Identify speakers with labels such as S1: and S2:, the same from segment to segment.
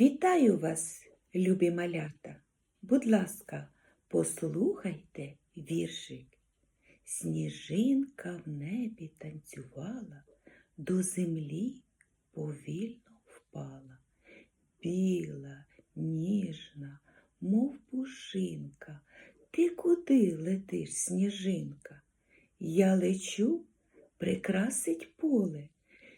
S1: Вітаю вас, любі малята. Будь ласка, послухайте віршик. Сніжинка в небі танцювала, до землі повільно впала. Біла, ніжна, мов пушинка. Ти куди летиш, сніжинка? Я лечу прикрасить поле,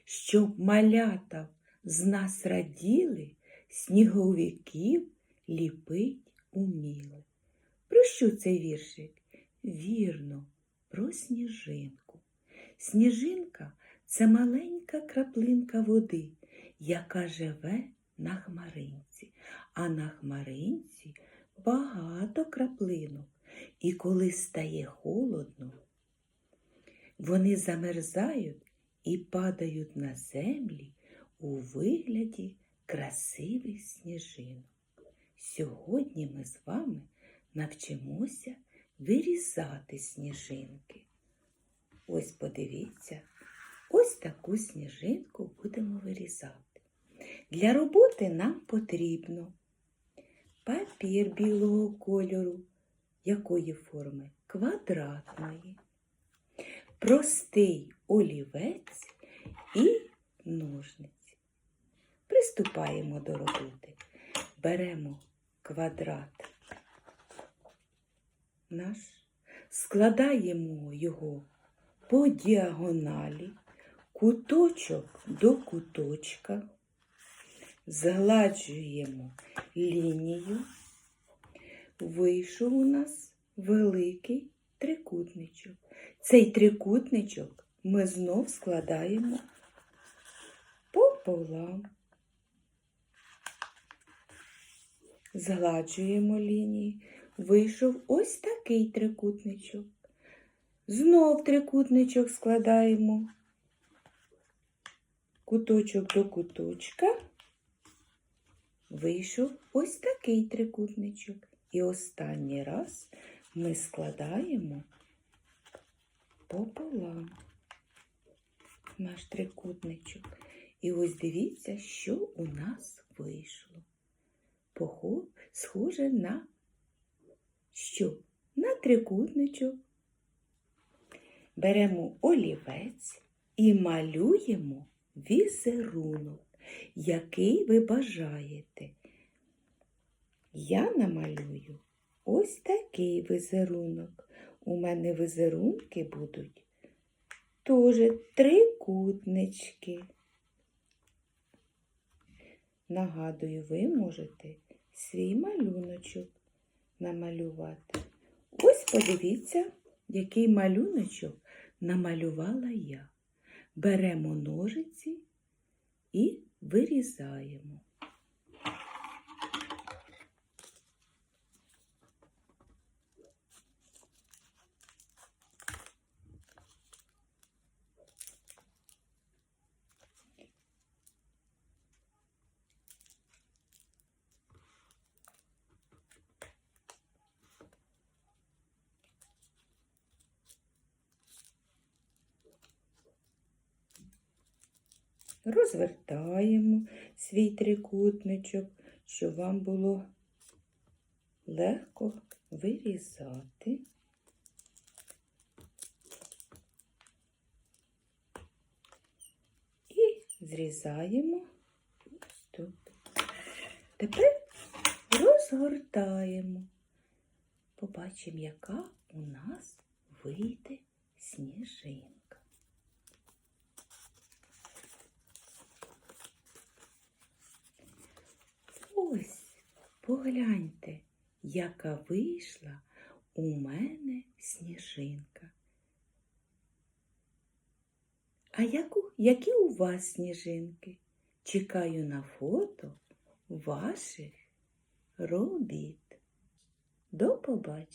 S1: щоб малята з нас раділи, сніговиків ліпить уміли. Про що цей віршик? Вірно, про сніжинку. Сніжинка це маленька краплинка води, яка живе на хмаринці, а на хмаринці багато краплинок. І коли стає холодно, вони замерзають і падають на землі у вигляді красивих сніжинок. Сьогодні ми з вами навчимося вирізати сніжинки. Ось подивіться, ось таку сніжинку будемо вирізати. Для роботи нам потрібно папір білого кольору, якої форми? Квадратної, простий олівець і ножниці. Приступаємо до роботи. Беремо квадрат наш, складаємо його по діагоналі, куточок до куточка, згладжуємо лінію. Вийшов у нас великий трикутничок. Цей трикутничок ми знов складаємо пополам. Згладжуємо лінії. Вийшов ось такий трикутничок. Знов трикутничок складаємо. Куточок до куточка. Вийшов ось такий трикутничок. І останній раз ми складаємо пополам наш трикутничок. І ось дивіться, що у нас вийшло. Похо схоже на що? На трикутничок. Беремо олівець і малюємо візерунок, який ви бажаєте. Я намалюю ось такий візерунок. У мене візерунки будуть теж трикутнички. Нагадую, ви можете свій малюночок намалювати. Ось подивіться, який малюночок намалювала я. Беремо ножиці і вирізаємо. Розвертаємо свій трикутничок, щоб вам було легко вирізати. І зрізаємо ось тут. Тепер розгортаємо. Побачимо, яка у нас вийде сніжинка. Ось, погляньте, яка вийшла у мене сніжинка. А яку, які у вас сніжинки? Чекаю на фото ваших робіт. До побачення!